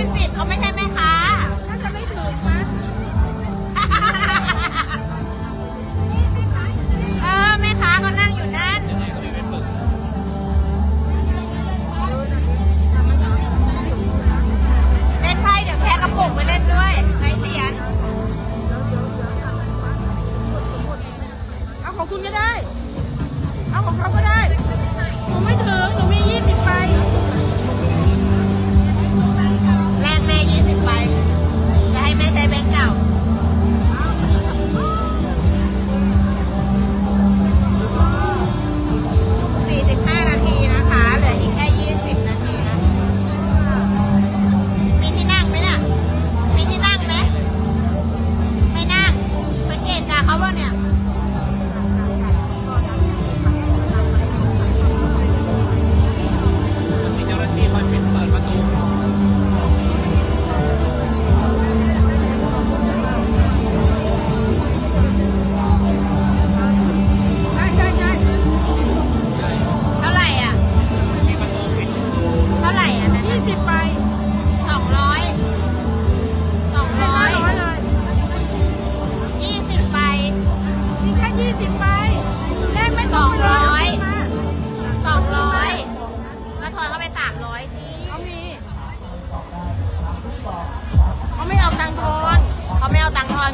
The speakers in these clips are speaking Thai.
ยี่สิบเขาไม่ใช่แม่ค้าน่าจะไม่ถูกมั้งเออแม่ค้าก็นั่งอยู่นั่น เล่นไพ่เดี๋ยวแพ้กระปุกไปเล่นด้วยในเทียนเอาของคุณก็ได้ เอาของเขาก็ได้หนูไม่ถึงหนูมียี่สิบไป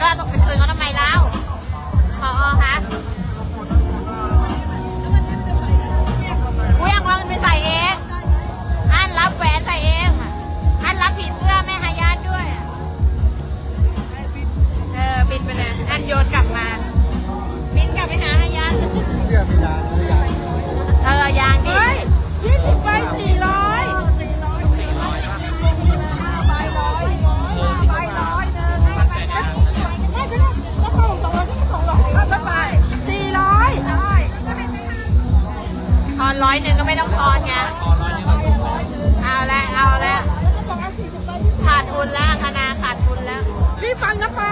ก็ต้องไปคืนเขาทำไมแล้วพอคะกูยังว่ามันไปใส่เองอันรับแหวนใส่เองอันรับผีเสื้อแม่หายาดด้วย เออบินไปเลยอันโยนกลับมา บินกลับไปหาหายาดเสื้อไม่ยา อยหนึ่งก็ไม่ต้องทอนไงเอาแล้วเอาแล้วขาดทุนแล้วคณะขาดทุนแล้ว พี่ฟังนะป้า